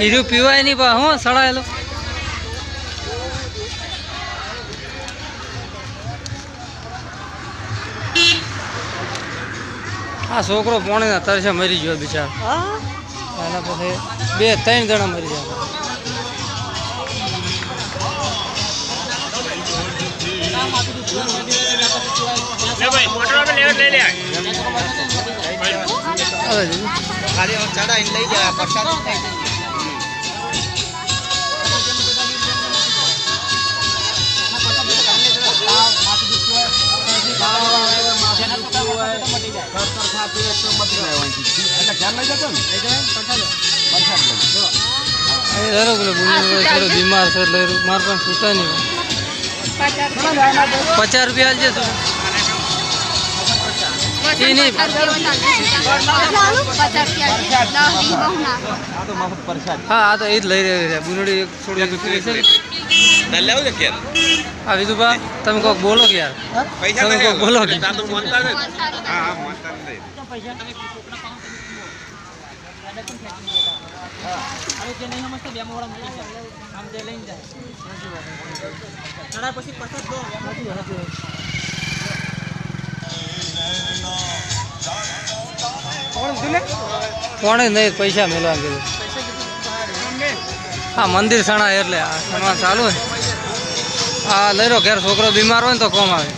હીરું પીવાય નહીં પા હું સડાયેલો. આ છોકરો પોણીના તરસે મરી ગયો બિચાર. એના પછી બે ત્રણ જણા મરી ગયા. લે ભાઈ મોટર લઈ લે. ખાલી ચડાઈને લઈ જાય પ્રસાદ બીમાર છે એટલે માર પણ છૂટા નહીં. પચાસ રૂપિયા તું એ નહીં હા આ તો એ જ લઈ રહ્યો છે. બુનડી એક છે વિધુભા તમે બોલો કે યાર? તમે કોઈક બોલો કે? તાતું મોનતા કોણે નહીં, પૈસા મેળવા કીધું હા, મંદિર સણા એટલે, આ સણા ચાલુ હા લઈ રહો ઘેર છોકરો બીમાર હોય ને તો કોમ આવે.